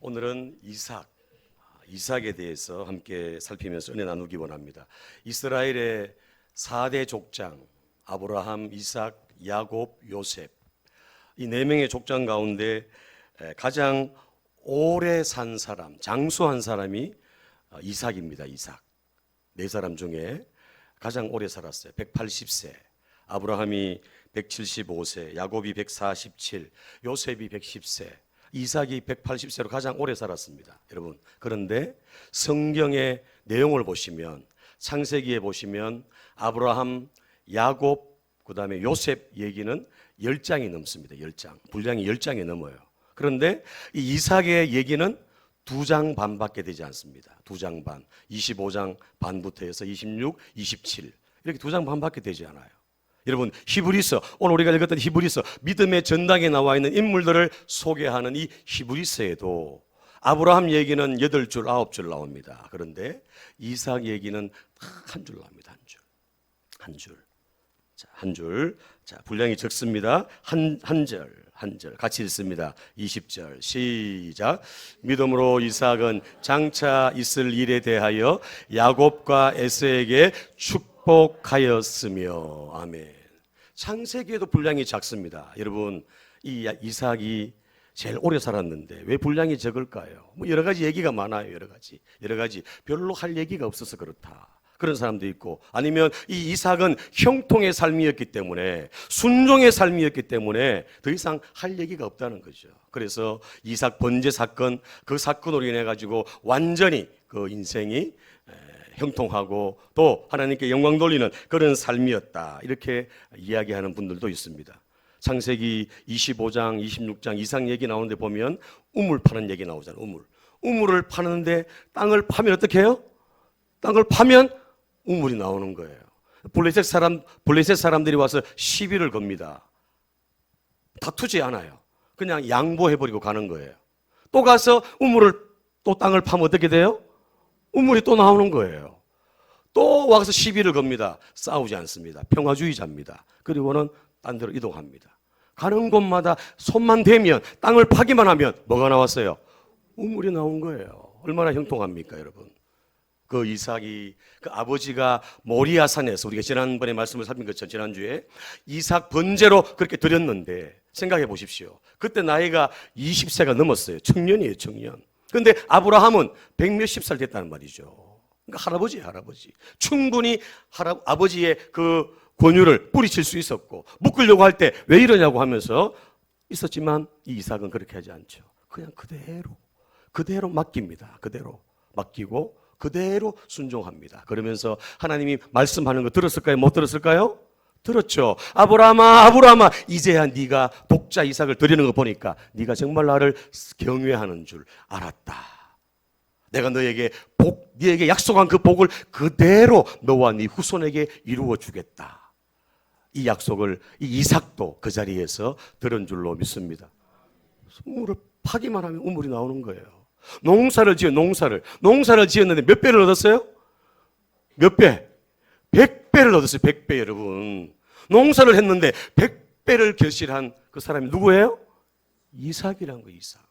오늘은 이삭, 이삭에 대해서 함께 살피면서 은혜 나누기 원합니다. 이스라엘의 4대 족장, 아브라함, 이삭, 야곱, 요셉. 이 네 명의 족장 가운데 에, 가장 오래 산 사람, 장수한 사람이 어, 이삭입니다. 이삭. 네 사람 중에 가장 오래 살았어요. 180세. 아브라함이 175세, 야곱이 147, 요셉이 110세, 이삭이 180세로 가장 오래 살았습니다. 여러분. 그런데 성경의 내용을 보시면 창세기에 보시면 아브라함, 야곱, 그다음에 요셉 얘기는 10장이 넘습니다. 10장. 분량이 10장이 넘어요. 그런데 이 이삭의 얘기는 두 장 반밖에 되지 않습니다. 두 장 반. 25장 반부터 해서 26, 27. 이렇게 두 장 반밖에 되지 않아요. 여러분 히브리서 오늘 우리가 읽었던 히브리서 믿음의 전당에 나와 있는 인물들을 소개하는 이 히브리서에도 아브라함 얘기는 8줄, 9줄 나옵니다. 그런데 이삭 얘기는 한 줄 나옵니다. 한 줄. 한 줄. 자, 한 줄. 자, 분량이 적습니다. 한, 한 절, 한 절. 같이 읽습니다. 20절. 시작. 믿음으로 이삭은 장차 있을 일에 대하여 야곱과 에서에게 축복하였으며. 아멘. 창세기에도 분량이 작습니다. 여러분, 이 이삭이 제일 오래 살았는데 왜 분량이 적을까요? 뭐 여러 가지 얘기가 많아요. 여러 가지. 여러 가지. 별로 할 얘기가 없어서 그렇다. 그런 사람도 있고 아니면 이 이삭은 형통의 삶이었기 때문에 순종의 삶이었기 때문에 더 이상 할 얘기가 없다는 거죠. 그래서 이삭 번제 사건 그 사건으로 인해 가지고 완전히 그 인생이 에, 형통하고 또 하나님께 영광 돌리는 그런 삶이었다. 이렇게 이야기하는 분들도 있습니다. 창세기 25장, 26장 이상 얘기 나오는데 보면 우물 파는 얘기 나오잖아요. 우물. 우물을 파는데 땅을 파면 어떻게 해요? 땅을 파면 우물이 나오는 거예요. 블레셋 사람 블레셋 사람들이 와서 시비를 겁니다. 다투지 않아요. 그냥 양보해 버리고 가는 거예요. 또 가서 우물을 또 땅을 파면 어떻게 돼요? 우물이 또 나오는 거예요. 또 와서 시비를 겁니다. 싸우지 않습니다. 평화주의자입니다. 그리고는 딴 데로 이동합니다. 가는 곳마다 손만 대면 땅을 파기만 하면 뭐가 나왔어요? 우물이 나온 거예요. 얼마나 형통합니까, 여러분? 그 이삭이 그 아버지가 모리아 산에서 우리가 지난번에 말씀을 살핀 것처럼 지난주에 이삭 번제로 그렇게 드렸는데 생각해 보십시오. 그때 나이가 20세가 넘었어요. 청년이에요, 청년. 근데 아브라함은 백 몇십 살 됐다는 말이죠. 그러니까 할아버지, 할아버지. 충분히 할아, 아버지의 그 권유를 뿌리칠 수 있었고 묶으려고 할 때 왜 이러냐고 하면서 있었지만 이 이삭은 그렇게 하지 않죠. 그냥 그대로 그대로 맡깁니다. 그대로 맡기고 그대로 순종합니다. 그러면서 하나님이 말씀하는 거 들었을까요? 못 들었을까요? 들었죠. 아브라함아, 아브라함아, 이제야 네가 독자 이삭을 드리는 거 보니까 네가 정말 나를 경외하는 줄 알았다. 내가 너에게 복, 네에게 약속한 그 복을 그대로 너와 네 후손에게 이루어 주겠다. 이 약속을 이 이삭도 그 자리에서 들은 줄로 믿습니다. 우물을 파기만 하면 우물이 나오는 거예요. 농사를 지어 농사를 농사를 지었는데 몇 배를 얻었어요? 몇 배? 백 배를 얻었어요. 백배 여러분. 농사를 했는데 백 배를 결실한 그 사람이 누구예요? 이삭이란 거 이삭.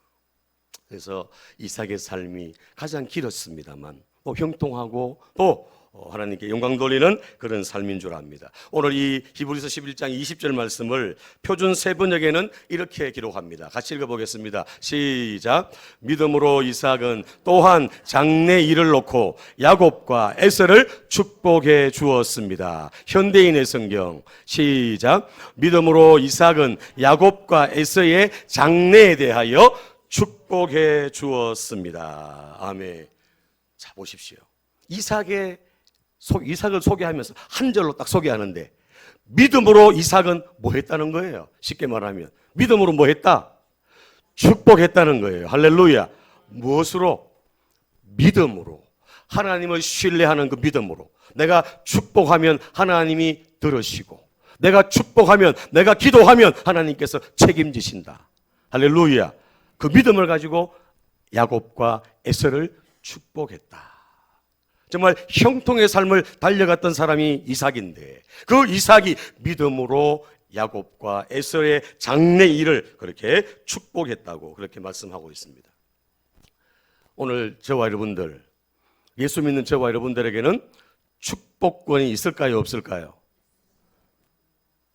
그래서 이삭의 삶이 가장 길었습니다만 또 형통하고 또 어, 하나님께 영광 돌리는 그런 삶인 줄 압니다. 오늘 이 히브리서 11장 20절 말씀을 표준 세 번역에는 이렇게 기록합니다. 같이 읽어보겠습니다. 시작. 믿음으로 이삭은 또한 장래 일을 놓고 야곱과 에서를 축복해 주었습니다. 현대인의 성경 시작. 믿음으로 이삭은 야곱과 에서의 장래에 대하여 축복해 주었습니다. 아멘. 자 보십시오. 이삭의 소, 이삭을 소개하면서 한 절로 딱 소개하는데 믿음으로 이삭은 뭐 했다는 거예요. 쉽게 말하면 믿음으로 뭐 했다? 축복했다는 거예요. 할렐루야. 무엇으로? 믿음으로. 하나님을 신뢰하는 그 믿음으로. 내가 축복하면 하나님이 들으시고 내가 축복하면 내가 기도하면 하나님께서 책임지신다. 할렐루야. 그 믿음을 가지고 야곱과 에서를 축복했다. 정말 형통의 삶을 달려갔던 사람이 이삭인데 그 이삭이 믿음으로 야곱과 에서의 장래 일을 그렇게 축복했다고 그렇게 말씀하고 있습니다. 오늘 저와 여러분들, 예수 믿는 저와 여러분들에게는 축복권이 있을까요, 없을까요?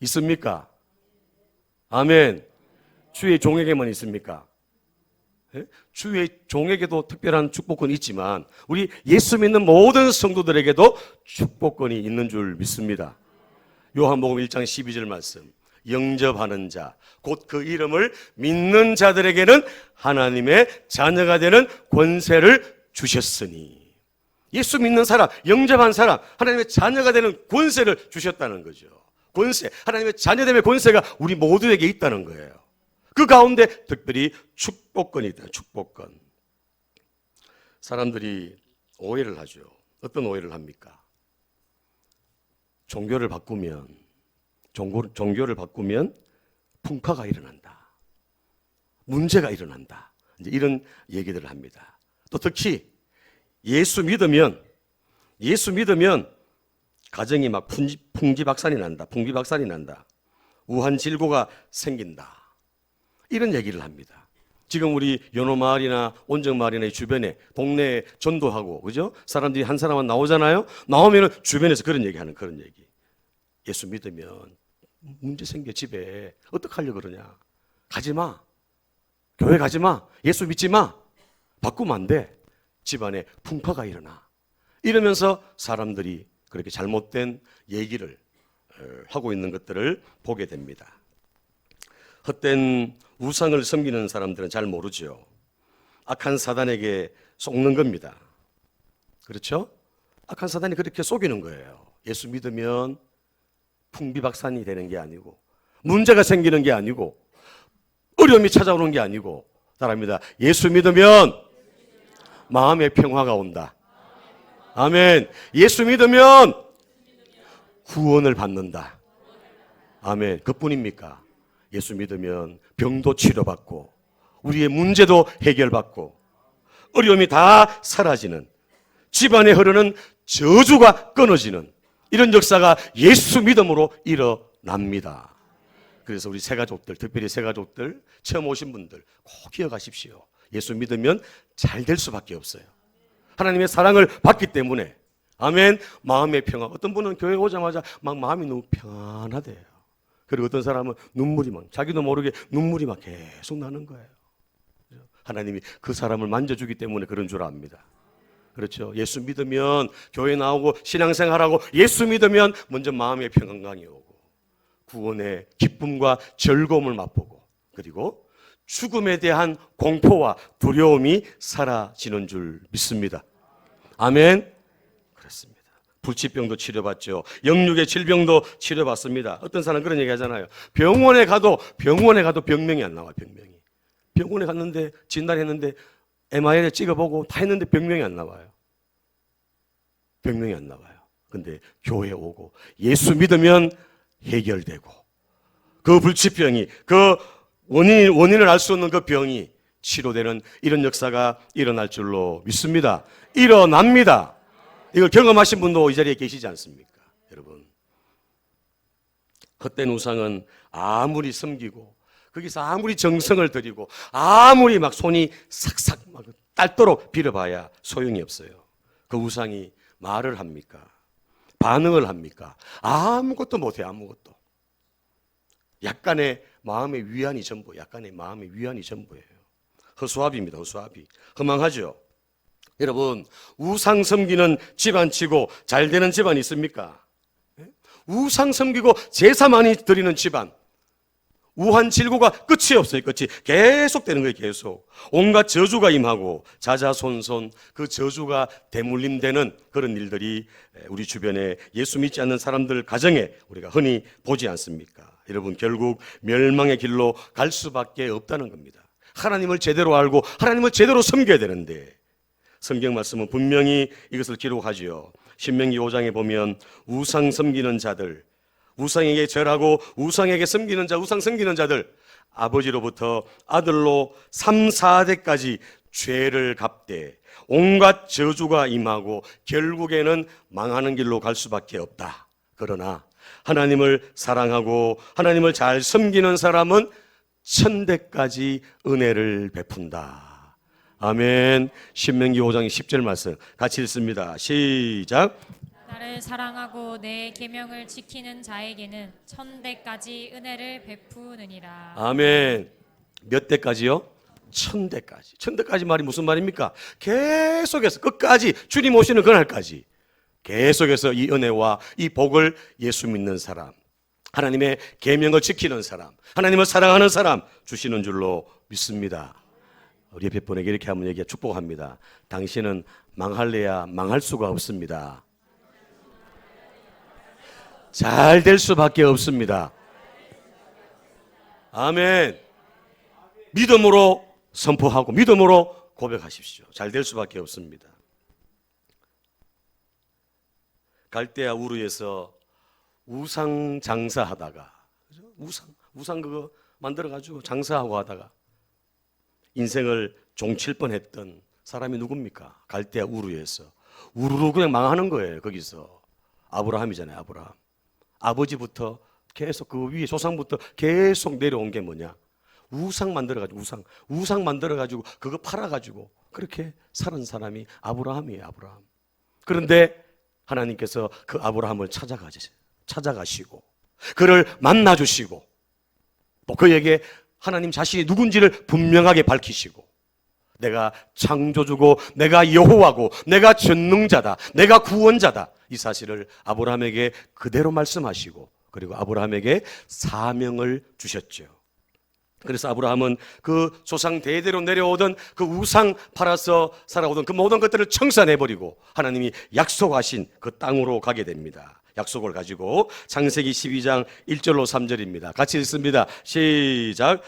있습니까? 아멘. 주의 종에게만 있습니까? 예? 주의 종에게도 특별한 축복권이 있지만 우리 예수 믿는 모든 성도들에게도 축복권이 있는 줄 믿습니다. 요한복음 1장 12절 말씀. 영접하는 자, 곧 그 이름을 믿는 자들에게는 하나님의 자녀가 되는 권세를 주셨으니. 예수 믿는 사람, 영접한 사람, 하나님의 자녀가 되는 권세를 주셨다는 거죠. 권세, 하나님의 자녀됨의 권세가 우리 모두에게 있다는 거예요. 그 가운데 특별히 축복권이 있다. 축복권. 사람들이 오해를 하죠. 어떤 오해를 합니까? 종교를 바꾸면 종교, 종교를 바꾸면 풍파가 일어난다. 문제가 일어난다. 이제 이런 얘기들을 합니다. 또 특히 예수 믿으면 예수 믿으면 가정이 막 풍지, 풍지박산이 난다. 풍비박산이 난다. 우한 질고가 생긴다. 이런 얘기를 합니다. 지금 우리 연호 마을이나 온정 마을이나 이 주변에 동네에 전도하고 그죠? 사람들이 한 사람만 나오잖아요. 나오면은 주변에서 그런 얘기하는 그런 얘기. 예수 믿으면 문제 생겨 집에 어떡하려 그러냐? 가지 마. 교회 가지 마. 예수 믿지 마. 바꾸면 안 돼. 집안에 풍파가 일어나. 이러면서 사람들이 그렇게 잘못된 얘기를 어, 하고 있는 것들을 보게 됩니다. 헛된 우상을 섬기는 사람들은 잘 모르죠. 악한 사단에게 속는 겁니다. 그렇죠? 악한 사단이 그렇게 속이는 거예요. 예수 믿으면 풍비박산이 되는 게 아니고 문제가 생기는 게 아니고 어려움이 찾아오는 게 아니고 따라합니다. 예수 믿으면 마음의 평화가 온다. 아멘. 예수 믿으면 구원을 받는다. 아멘. 그뿐입니까? 예수 믿으면 병도 치료받고 우리의 문제도 해결받고 어려움이 다 사라지는 집안에 흐르는 저주가 끊어지는 이런 역사가 예수 믿음으로 일어납니다. 그래서 우리 새가족들, 특별히 새가족들 처음 오신 분들 꼭 기억하십시오. 예수 믿으면 잘 될 수밖에 없어요. 하나님의 사랑을 받기 때문에 아멘. 마음의 평화. 어떤 분은 교회 오자마자 막 마음이 너무 편하대요. 그리고 어떤 사람은 눈물이 막 자기도 모르게 눈물이 막 계속 나는 거예요. 하나님이 그 사람을 만져주기 때문에 그런 줄 압니다. 그렇죠. 예수 믿으면 교회 나오고 신앙생활하고 예수 믿으면 먼저 마음의 평강이 오고 구원의 기쁨과 즐거움을 맛보고 그리고 죽음에 대한 공포와 두려움이 사라지는 줄 믿습니다. 아멘. 불치병도 치료받죠. 영육의 질병도 치료받습니다. 어떤 사람 그런 얘기 하잖아요. 병원에 가도 병원에 가도 병명이 안 나와 병명이. 병원에 갔는데 진단했는데 MRI 찍어보고 다 했는데 병명이 안 나와요. 병명이 안 나와요. 근데 교회 오고 예수 믿으면 해결되고 그 불치병이 그 원인 원인을 알 수 없는 그 병이 치료되는 이런 역사가 일어날 줄로 믿습니다. 일어납니다. 이걸 경험하신 분도 이 자리에 계시지 않습니까? 여러분. 헛된 우상은 아무리 섬기고 거기서 아무리 정성을 들이고 아무리 막 손이 삭삭 막 딸도록 빌어봐야 소용이 없어요. 그 우상이 말을 합니까? 반응을 합니까? 아무것도 못해 아무것도. 약간의 마음의 위안이 전부, 약간의 마음의 위안이 전부예요. 허수아비입니다. 허수아비. 허망하죠. 여러분 우상 섬기는 집안 치고 잘 되는 집안 있습니까? 예? 우상 섬기고 제사 많이 드리는 집안 우한 질고가 끝이 없어요. 끝이 계속 되는 거예요. 계속 온갖 저주가 임하고 자자손손 그 저주가 대물림되는 그런 일들이 우리 주변에 예수 믿지 않는 사람들 가정에 우리가 흔히 보지 않습니까? 여러분 결국 멸망의 길로 갈 수밖에 없다는 겁니다. 하나님을 제대로 알고 하나님을 제대로 섬겨야 되는데 성경 말씀은 분명히 이것을 기록하지요. 신명기 5장에 보면 우상 섬기는 자들 우상에게 절하고 우상에게 섬기는 자, 우상 섬기는 자들 아버지로부터 아들로 3, 4대까지 죄를 갚되 온갖 저주가 임하고 결국에는 망하는 길로 갈 수밖에 없다. 그러나 하나님을 사랑하고 하나님을 잘 섬기는 사람은 천대까지 은혜를 베푼다. 아멘. 신명기 5장 10절 말씀 같이 읽습니다. 시작. 나를 사랑하고 내 계명을 지키는 자에게는 천대까지 은혜를 베푸느니라. 아멘. 몇 대까지요? 천 대까지. 천 대까지 말이 무슨 말입니까? 계속해서 끝까지 주님 오시는 그날까지 계속해서 이 은혜와 이 복을 예수 믿는 사람, 하나님의 계명을 지키는 사람, 하나님을 사랑하는 사람 주시는 줄로 믿습니다. 우리 옆에 분에게 이렇게 한번 얘기해 축복합니다. 당신은 망할래야 망할 수가 없습니다. 잘 될 수밖에 없습니다. 아멘. 믿음으로 선포하고 믿음으로 고백하십시오. 잘 될 수밖에 없습니다. 갈대아 우르에서 우상 장사하다가? 우상 우상 그거 만들어 가지고 장사하고 하다가 인생을 종칠 뻔했던 사람이 누굽니까? 갈대아 우르에서 우르르 그냥 망하는 거예요. 거기서 아브라함이잖아요. 아브라함. 아버지부터 계속 그 위에 조상부터 계속 내려온 게 뭐냐? 우상 만들어 가지고 우상 우상 만들어 가지고 그거 팔아 가지고 그렇게 사는 사람이 아브라함이에요. 아브라함. 그런데 하나님께서 그 아브라함을 찾아가시 찾아가시고 그를 만나 주시고 또 그에게 하나님 자신이 누군지를 분명하게 밝히시고 내가 창조주고 내가 여호와고 내가 전능자다 내가 구원자다 이 사실을 아브라함에게 그대로 말씀하시고 그리고 아브라함에게 사명을 주셨죠. 그래서 아브라함은 그 조상 대대로 내려오던 그 우상 팔아서 살아오던 그 모든 것들을 청산해 버리고 하나님이 약속하신 그 땅으로 가게 됩니다. 약속을 가지고 창세기 12장 1절로 3절입니다. 같이 읽습니다. 시작.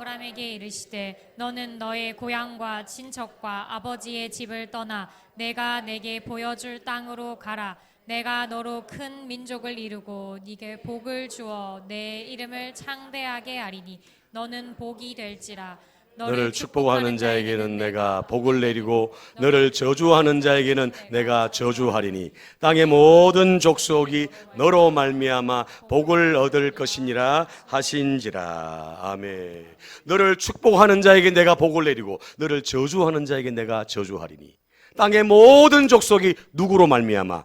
아브라함에게 이르시되 너는 너의 고향과 친척과 아버지의 집을 떠나 내가 내게 보여줄 땅으로 가라. 내가 너로 큰 민족을 이루고 네게 복을 주어 내 이름을 창대하게 하리니 너는 복이 될지라. 너를 축복하는 자에게는 내가 복을 내리고 너를 저주하는 자에게는 내가 저주하리니 땅의 모든 족속이 너로 말미암아 복을 얻을 것이니라 하신지라. 아멘. 너를 축복하는 자에게 내가 복을 내리고 너를 저주하는 자에게 내가 저주하리니 땅의 모든 족속이 누구로 말미암아?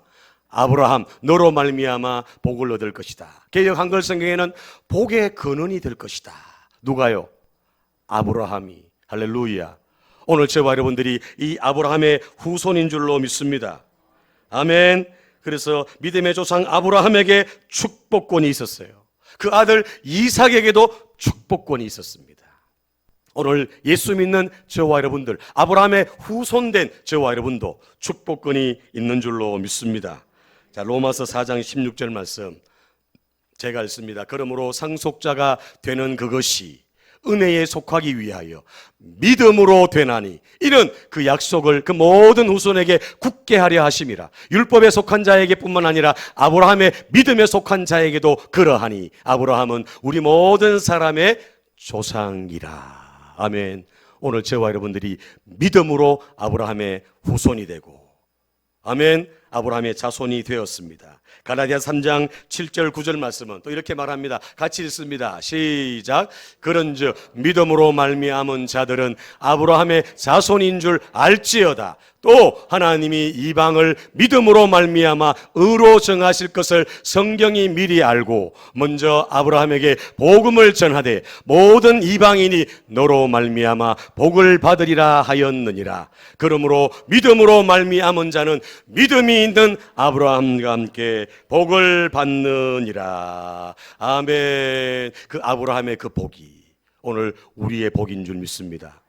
아브라함 너로 말미암아 복을 얻을 것이다. 개혁 한글 성경에는 복의 근원이 될 것이다. 누가요 아브라함이 할렐루야. 오늘 저와 여러분들이 이 아브라함의 후손인 줄로 믿습니다. 아멘. 그래서 믿음의 조상 아브라함에게 축복권이 있었어요. 그 아들 이삭에게도 축복권이 있었습니다. 오늘 예수 믿는 저와 여러분들, 아브라함의 후손된 저와 여러분도 축복권이 있는 줄로 믿습니다. 자, 로마서 4장 16절 말씀 제가 읽습니다. 그러므로 상속자가 되는 그것이 은혜에 속하기 위하여 믿음으로 되나니 이는 그 약속을 그 모든 후손에게 굳게 하려 하심이라. 율법에 속한 자에게뿐만 아니라 아브라함의 믿음에 속한 자에게도 그러하니 아브라함은 우리 모든 사람의 조상이라. 아멘. 오늘 저와 여러분들이 믿음으로 아브라함의 후손이 되고. 아멘 아브라함의 자손이 되었습니다. 가나디아 3장 7절 9절 말씀은 또 이렇게 말합니다. 같이 읽습니다. 시작. 그런즉 믿음으로 말미암은 자들은 아브라함의 자손인 줄 알지어다. 또 하나님이 이방을 믿음으로 말미암아 의로 정하실 것을 성경이 미리 알고 먼저 아브라함에게 복음을 전하되 모든 이방인이 너로 말미암아 복을 받으리라 하였느니라. 그러므로 믿음으로 말미암은 자는 믿음이 있는 아브라함과 함께 복을 받느니라. 아멘. 그 아브라함의 그 복이 오늘 우리의 복인 줄 믿습니다.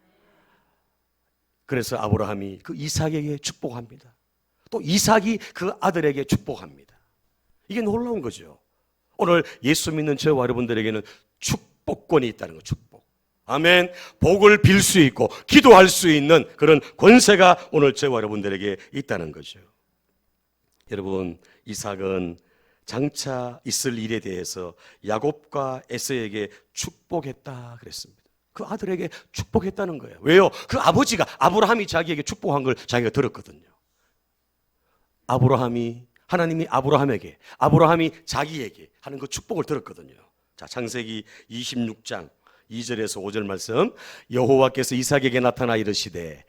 그래서 아브라함이 그 이삭에게 축복합니다. 또 이삭이 그 아들에게 축복합니다. 이게 놀라운 거죠. 오늘 예수 믿는 저와 여러분들에게는 축복권이 있다는 거, 축복. 아멘. 복을 빌 수 있고 기도할 수 있는 그런 권세가 오늘 저와 여러분들에게 있다는 거죠. 여러분, 이삭은 장차 있을 일에 대해서 야곱과 에서에게 축복했다 그랬습니다. 그 아들에게 축복했다는 거예요. 왜요? 그 아버지가 아브라함이 자기에게 축복한 걸 자기가 들었거든요. 아브라함이 하나님이 아브라함에게 아브라함이 자기에게 하는 그 축복을 들었거든요. 자, 창세기 26장 2절에서 5절 말씀 여호와께서 이삭에게 나타나 이르시되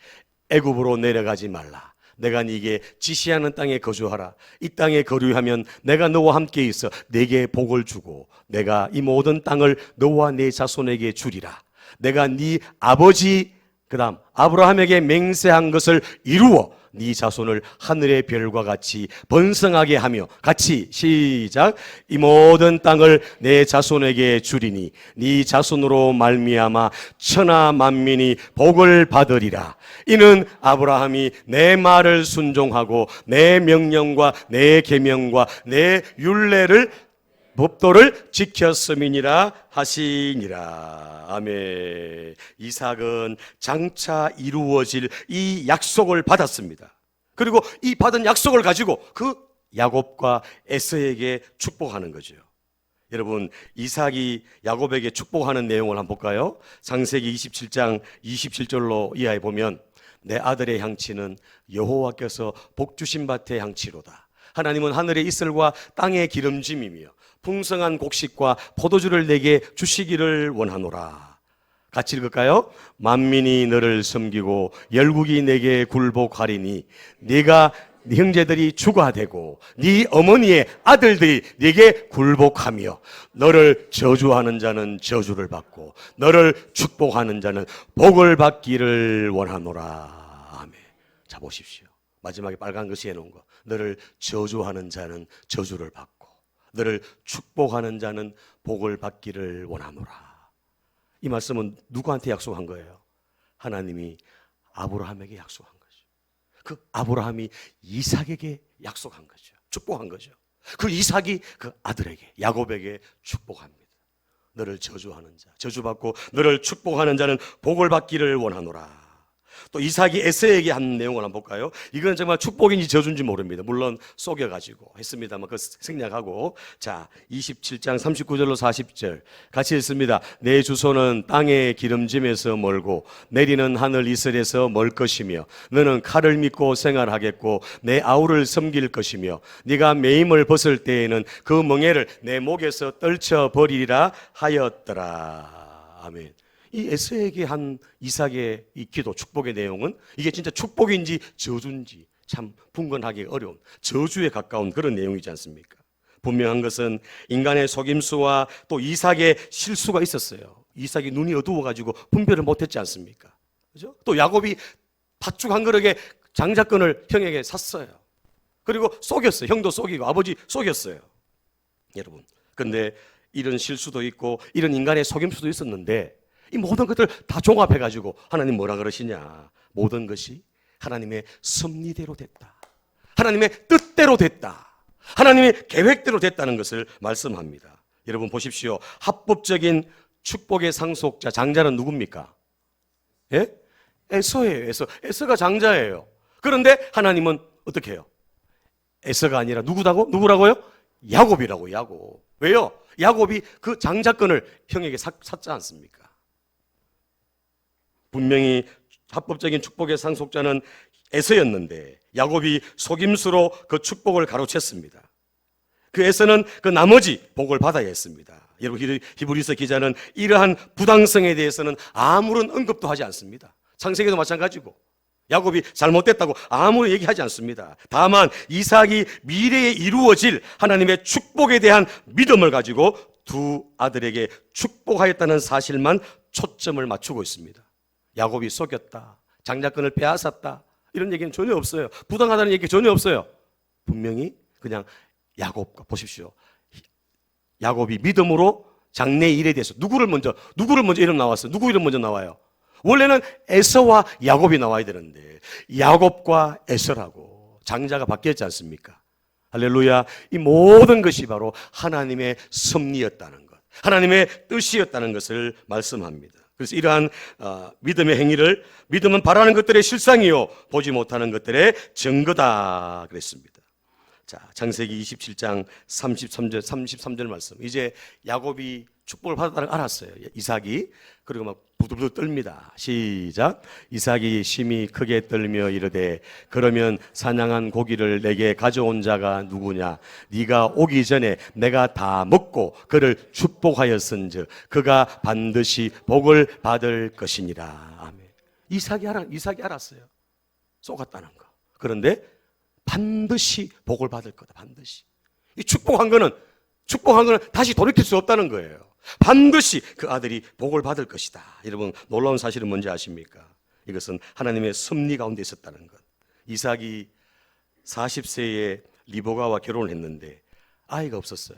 애굽으로 내려가지 말라 내가 네게 지시하는 땅에 거주하라 이 땅에 거류하면 내가 너와 함께 있어 네게 복을 주고 내가 이 모든 땅을 너와 네 자손에게 주리라 내가 네 아버지 그다음 아브라함에게 맹세한 것을 이루어 네 자손을 하늘의 별과 같이 번성하게 하며 같이 시작. 이 모든 땅을 내 자손에게 주리니 네 자손으로 말미암아 천하 만민이 복을 받으리라. 이는 아브라함이 내 말을 순종하고 내 명령과 내 계명과 내 율례를 법도를 지켰음이니라 하시니라. 아멘. 이삭은 장차 이루어질 이 약속을 받았습니다. 그리고 이 받은 약속을 가지고 그 야곱과 에서에게 축복하는 거죠. 여러분, 이삭이 야곱에게 축복하는 내용을 한번 볼까요? 창세기 27장 27절로 이하에 보면 내 아들의 향치는 여호와께서 복 주신 밭의 향치로다. 하나님은 하늘의 이슬과 땅의 기름짐이며 풍성한 곡식과 포도주를 내게 주시기를 원하노라. 같이 읽을까요? 만민이 너를 섬기고 열국이 내게 굴복하리니 네가 네 형제들이 주가 되고 네 어머니의 아들들이 네게 굴복하며 너를 저주하는 자는 저주를 받고 너를 축복하는 자는 복을 받기를 원하노라. 아멘. 자 보십시오. 마지막에 빨간 글씨 해놓은 거. 너를 저주하는 자는 저주를 받고 너를 축복하는 자는 복을 받기를 원하노라. 이 말씀은 누구한테 약속한 거예요? 하나님이 아브라함에게 약속한 거죠. 그 아브라함이 이삭에게 약속한 거죠. 축복한 거죠. 그 이삭이 그 아들에게 야곱에게 축복합니다. 너를 저주하는 자, 저주받고 너를 축복하는 자는 복을 받기를 원하노라. 또 이삭이 에서에게 한 내용을 한번 볼까요? 이건 정말 축복인지 저주인지 모릅니다. 물론 속여가지고 했습니다만 그 생략하고 자 27장 39절로 40절 같이 읽습니다. 내 주소는 땅의 기름짐에서 멀고 내리는 하늘 이슬에서 멀 것이며 너는 칼을 믿고 생활하겠고 내 아우를 섬길 것이며 네가 매임을 벗을 때에는 그 멍에를 내 목에서 떨쳐 버리리라 하였더라. 아멘. 이 에서에게 한 이삭의 이 기도 축복의 내용은 이게 진짜 축복인지 저주인지 참 분간하기 어려운 저주에 가까운 그런 내용이지 않습니까? 분명한 것은 인간의 속임수와 또 이삭의 실수가 있었어요. 이삭이 눈이 어두워 가지고 분별을 못했지 않습니까? 그죠? 또 야곱이 팥죽 한 그릇에 장자권을 형에게 샀어요. 그리고 속였어요. 형도 속이고 아버지 속였어요. 여러분. 근데 이런 실수도 있고 이런 인간의 속임수도 있었는데 이 모든 것들 다 종합해 가지고 하나님 뭐라 그러시냐? 모든 것이 하나님의 섭리대로 됐다. 하나님의 뜻대로 됐다. 하나님의 계획대로 됐다는 것을 말씀합니다. 여러분 보십시오. 합법적인 축복의 상속자 장자는 누굽니까? 예? 에서예요. 에서. 에서가 장자예요. 그런데 하나님은 어떻게 해요? 에서가 아니라 누구다고? 누구라고요? 야곱이라고 야곱. 왜요? 야곱이 그 장자권을 형에게 사, 샀지 않습니까? 분명히 합법적인 축복의 상속자는 에서였는데 야곱이 속임수로 그 축복을 가로챘습니다. 그 에서는 그 나머지 복을 받아야 했습니다. 여러분 히- 히브리서 기자는 이러한 부당성에 대해서는 아무런 언급도 하지 않습니다. 창세기도 마찬가지고 야곱이 잘못됐다고 아무런 얘기하지 않습니다. 다만 이삭이 미래에 이루어질 하나님의 축복에 대한 믿음을 가지고 두 아들에게 축복하였다는 사실만 초점을 맞추고 있습니다. 야곱이 속였다. 장자권을 빼앗았다. 이런 얘기는 전혀 없어요. 부당하다는 얘기 전혀 없어요. 분명히 그냥 야곱과 보십시오. 야곱이 믿음으로 장래 일에 대해서 누구를 먼저 누구를 먼저 이름 나왔어요. 누구 이름 먼저 나와요? 원래는 에서와 야곱이 나와야 되는데 야곱과 에서라고 장자가 바뀌었지 않습니까? 할렐루야. 이 모든 것이 바로 하나님의 섭리였다는 것. 하나님의 뜻이었다는 것을 말씀합니다. 그래서 이러한 어, 믿음의 행위를 믿음은 바라는 것들의 실상이요 보지 못하는 것들의 증거다 그랬습니다. 자, 창세기 27장 33절 33절 말씀. 이제 야곱이 축복을 받았다는 걸 알았어요. 이삭이. 그리고 막 부- 부들부들 떨립니다. 시작. 이삭이 심히 크게 떨며 이르되 그러면 사냥한 고기를 내게 가져온 자가 누구냐? 네가 오기 전에 내가 다 먹고 그를 축복하였은즉 그가 반드시 복을 받을 것이니라. 아멘. 이삭이 알아 이삭이 알았어요. 쏘갔다는 거. 그런데 반드시 복을 받을 거다. 반드시. 이 축복한 거는 축복한 거는 다시 돌이킬 수 없다는 거예요. 반드시 그 아들이 복을 받을 것이다. 여러분 놀라운 사실은 뭔지 아십니까? 이것은 하나님의 섭리 가운데 있었다는 것. 이삭이 40세에 리보가와 결혼을 했는데 아이가 없었어요.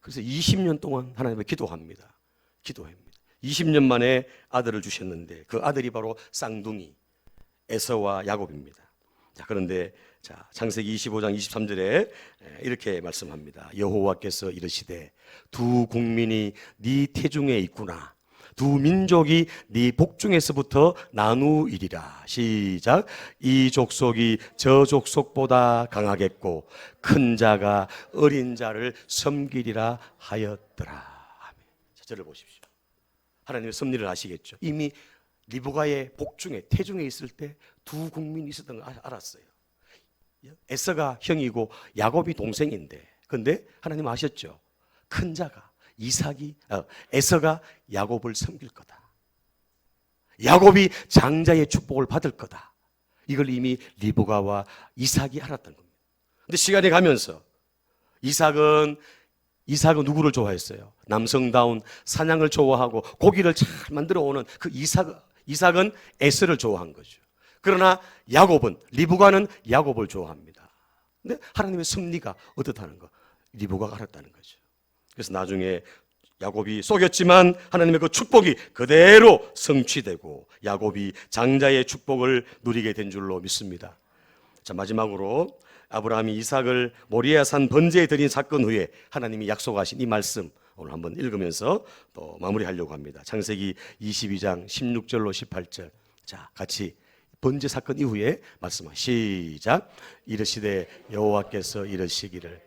그래서 20년 동안 하나님을 기도합니다. 기도합니다. 20년 만에 아들을 주셨는데 그 아들이 바로 쌍둥이 에서와 야곱입니다. 자, 그런데 자, 창세기 25장 23절에 이렇게 말씀합니다. 여호와께서 이르시되 두 국민이 네 태중에 있구나. 두 민족이 네 복중에서부터 나누이리라. 시작. 이 족속이 저 족속보다 강하겠고 큰 자가 어린 자를 섬기리라 하였더라. 아멘. 자, 저를 보십시오. 하나님의 섭리를 아시겠죠? 이미 리브가의 복중에 태중에 있을 때 두 국민이 있었던 걸 아- 알았어요. 에서가 형이고 야곱이 동생인데, 근데 하나님 아셨죠? 큰 자가 이삭이 어, 에서가 야곱을 섬길 거다. 야곱이 장자의 축복을 받을 거다. 이걸 이미 리브가와 이삭이 알았던 겁니다. 근데 시간이 가면서 이삭은 이삭은 누구를 좋아했어요? 남성다운 사냥을 좋아하고 고기를 잘 만들어 오는 그 이삭 이삭은 에스를 좋아한 거죠. 그러나 야곱은 리브가는 야곱을 좋아합니다. 근데 하나님의 섭리가 어떻다는 거? 리브가가 알았다는 거죠. 그래서 나중에 야곱이 속였지만 하나님의 그 축복이 그대로 성취되고 야곱이 장자의 축복을 누리게 된 줄로 믿습니다. 자 마지막으로 아브라함이 이삭을 모리아 산 번제에 드린 사건 후에 하나님이 약속하신 이 말씀 오늘 한번 읽으면서 또 마무리하려고 합니다. 창세기 22장 16절로 18절. 자, 같이 번제 사건 이후에 말씀하 시작. 이르시되 여호와께서 이르시기를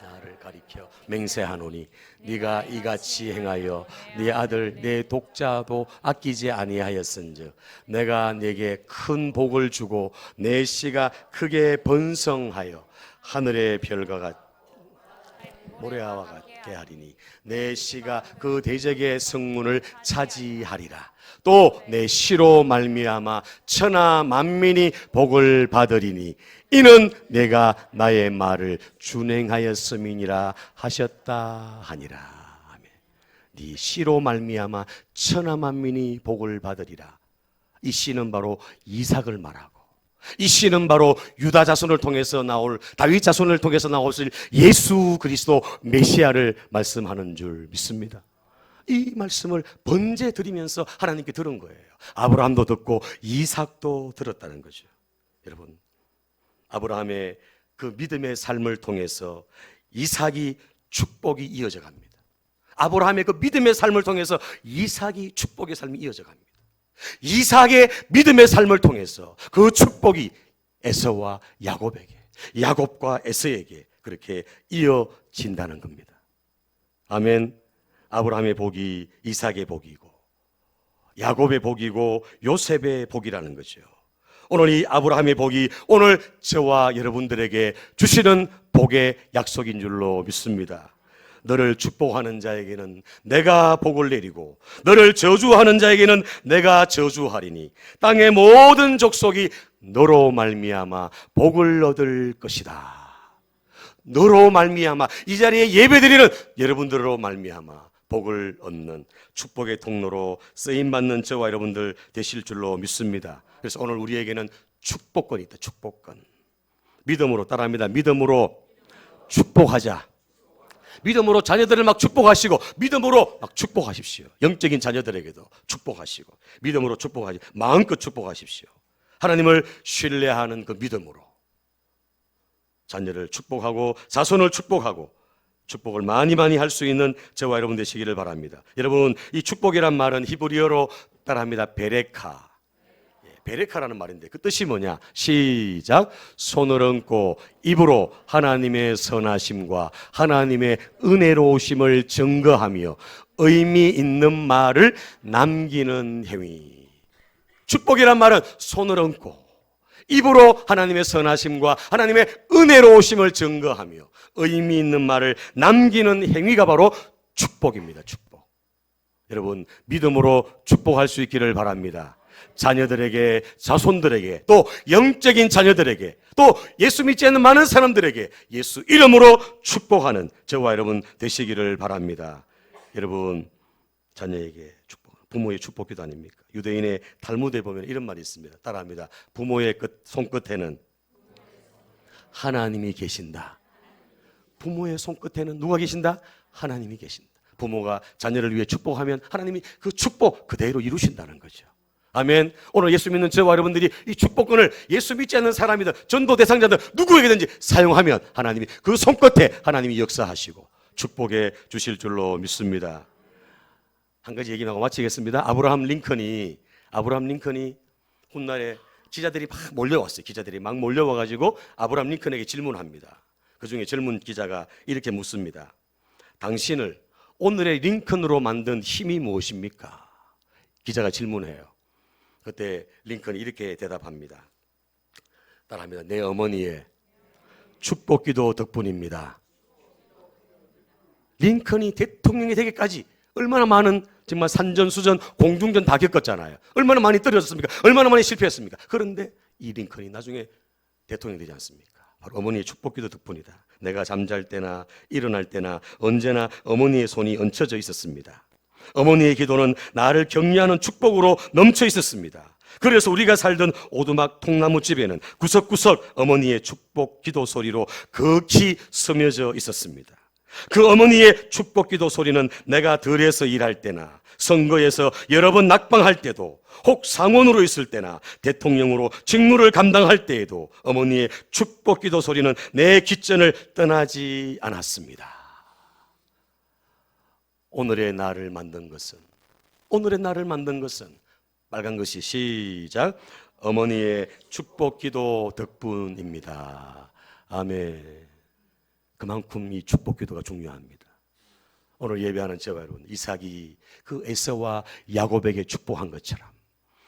나를 가리켜 맹세하노니 네가 이같이 행하여 네 아들 내 독자도 아끼지 아니하였은즉 내가 네게 큰 복을 주고 내 씨가 크게 번성하여 하늘의 별과 같 모래와 같게 하리니 내 씨가 그 대적의 성문을 차지하리라 또내 씨로 말미암아 천하 만민이 복을 받으리니 이는 내가 나의 말을 준행하였음이니라 하셨다 하니라. 아멘. 네 씨로 말미암아 천하 만민이 복을 받으리라. 이 씨는 바로 이삭을 말하고 이 씨는 바로 유다 자손을 통해서 나올 다윗 자손을 통해서 나오실 예수 그리스도 메시아를 말씀하는 줄 믿습니다. 이 말씀을 번제 드리면서 하나님께 들은 거예요. 아브라함도 듣고 이삭도 들었다는 거죠. 여러분, 아브라함의 그 믿음의 삶을 통해서 이삭이 축복이 이어져 갑니다. 아브라함의 그 믿음의 삶을 통해서 이삭이 축복의 삶이 이어져 갑니다. 이삭의 믿음의 삶을 통해서 그 축복이 에서와 야곱에게, 야곱과 에서에게 그렇게 이어진다는 겁니다. 아멘. 아브라함의 복이 이삭의 복이고, 야곱의 복이고, 요셉의 복이라는 거죠. 오늘 이 아브라함의 복이 오늘 저와 여러분들에게 주시는 복의 약속인 줄로 믿습니다. 너를 축복하는 자에게는 내가 복을 내리고 너를 저주하는 자에게는 내가 저주하리니 땅의 모든 족속이 너로 말미암아 복을 얻을 것이다. 너로 말미암아 이 자리에 예배드리는 여러분들로 말미암아 복을 얻는 축복의 통로로 쓰임 받는 저와 여러분들 되실 줄로 믿습니다. 그래서 오늘 우리에게는 축복권이 있다. 축복권. 믿음으로 따라합니다. 믿음으로 축복하자. 믿음으로 자녀들을 막 축복하시고 믿음으로 막 축복하십시오. 영적인 자녀들에게도 축복하시고 믿음으로 축복하시 마음껏 축복하십시오. 하나님을 신뢰하는 그 믿음으로 자녀를 축복하고 자손을 축복하고 축복을 많이 많이 할 수 있는 저와 여러분 되시기를 바랍니다. 여러분 이 축복이란 말은 히브리어로 따라합니다. 베레카. 예, 베레카라는 말인데 그 뜻이 뭐냐? 시작. 손을 얹고 입으로 하나님의 선하심과 하나님의 은혜로우심을 증거하며 의미 있는 말을 남기는 행위. 축복이란 말은 손을 얹고 입으로 하나님의 선하심과 하나님의 은혜로우심을 증거하며 의미 있는 말을 남기는 행위가 바로 축복입니다. 축복. 여러분 믿음으로 축복할 수 있기를 바랍니다. 자녀들에게, 자손들에게, 또 영적인 자녀들에게, 또 예수 믿지 않는 많은 사람들에게 예수 이름으로 축복하는 저와 여러분 되시기를 바랍니다. 여러분 자녀에게 부모의 축복기도 아닙니까? 유대인의 탈무드에 보면 이런 말이 있습니다. 따라합니다. 부모의 끝 손끝에는 하나님이 계신다. 부모의 손끝에는 누가 계신다? 하나님이 계신다. 부모가 자녀를 위해 축복하면 하나님이 그 축복 그대로 이루신다는 거죠. 아멘. 오늘 예수 믿는 저와 여러분들이 이 축복권을 예수 믿지 않는 사람이든 전도 대상자든 누구에게든지 사용하면 하나님이 그 손끝에 하나님이 역사하시고 축복해 주실 줄로 믿습니다. 한 가지 얘기하고 마치겠습니다. 아브라함 링컨이 아브라함 링컨이 훗날에 기자들이 막 몰려왔어요. 기자들이 막 몰려와 가지고 아브라함 링컨에게 질문합니다. 그 중에 젊은 기자가 이렇게 묻습니다. 당신을 오늘의 링컨으로 만든 힘이 무엇입니까? 기자가 질문해요. 그때 링컨이 이렇게 대답합니다. 따라합니다. 내 어머니의 축복기도 덕분입니다. 링컨이 대통령이 되기까지 얼마나 많은 정말 산전수전, 공중전 다 겪었잖아요. 얼마나 많이 떨어졌습니까? 얼마나 많이 실패했습니까? 그런데 이 링컨이 나중에 대통령이 되지 않습니까? 바로 어머니의 축복기도 덕분이다. 내가 잠잘 때나 일어날 때나 언제나 어머니의 손이 얹혀져 있었습니다. 어머니의 기도는 나를 격려하는 축복으로 넘쳐 있었습니다. 그래서 우리가 살던 오두막 통나무 집에는 구석구석 어머니의 축복 기도 소리로 극히 스며져 있었습니다. 그 어머니의 축복 기도 소리는 내가 들에서 일할 때나 선거에서 여러 번 낙방할 때도 혹 상원으로 있을 때나 대통령으로 직무를 감당할 때에도 어머니의 축복 기도 소리는 내 귓전을 떠나지 않았습니다. 오늘의 나를 만든 것은 오늘의 나를 만든 것은 빨간 것이 시작 어머니의 축복 기도 덕분입니다. 아멘. 그만큼 이 축복 기도가 중요합니다. 오늘 예배하는 저와 여러분 이삭이 그 에서와 야곱에게 축복한 것처럼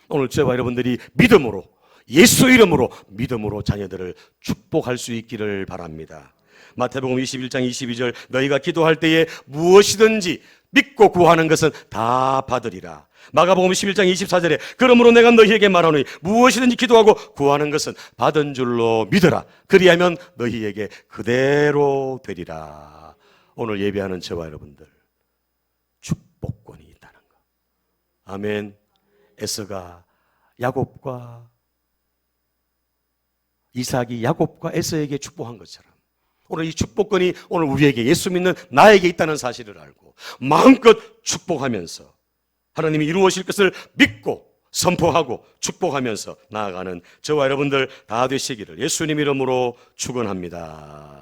오늘 저와 여러분들이 믿음으로 예수 이름으로 믿음으로 자녀들을 축복할 수 있기를 바랍니다. 마태복음 21장 22절 너희가 기도할 때에 무엇이든지 믿고 구하는 것은 다 받으리라. 마가복음 11장 24절에 그러므로 내가 너희에게 말하노니 무엇이든지 기도하고 구하는 것은 받은 줄로 믿어라. 그리하면 너희에게 그대로 되리라. 오늘 예배하는 저와 여러분들 축복권이 있다는 것. 아멘. 에서가 야곱과 이삭이 야곱과 에서에게 축복한 것처럼 오늘 이 축복권이 오늘 우리에게 예수 믿는 나에게 있다는 사실을 알고 마음껏 축복하면서 하나님이 이루어질 것을 믿고 선포하고 축복하면서 나아가는 저와 여러분들 다 되시기를 예수님 이름으로 축원합니다.